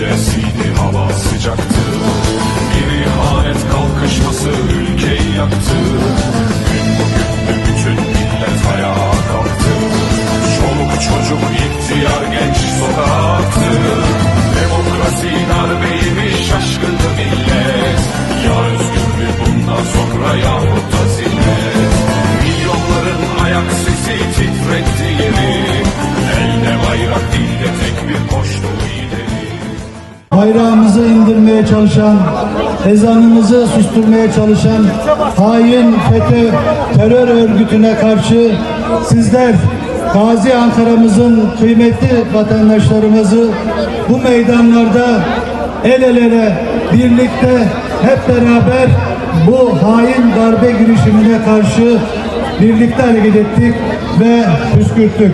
gecesiydi hava sıcaktı. Bir ihanet kalkışması ülkeyi yaktı. Gün bugündü bütün millet ayağa kalktı. Çoluk çocuk ihtiyar genç sokaktı Demokrasi darbeymiş şaşkındı millet. Ya özgürlük bundan sonra yahut da zillet? Milyonların ayak sesi titretti yeri. Elde bayrak bayrağımızı indirmeye çalışan, ezanımızı susturmaya çalışan hain FETÖ terör örgütüne karşı sizler Gazi Ankara'mızın kıymetli vatandaşlarımızı bu meydanlarda el elere birlikte hep beraber bu hain darbe girişimine karşı birlikte hareket ettik ve püskürttük.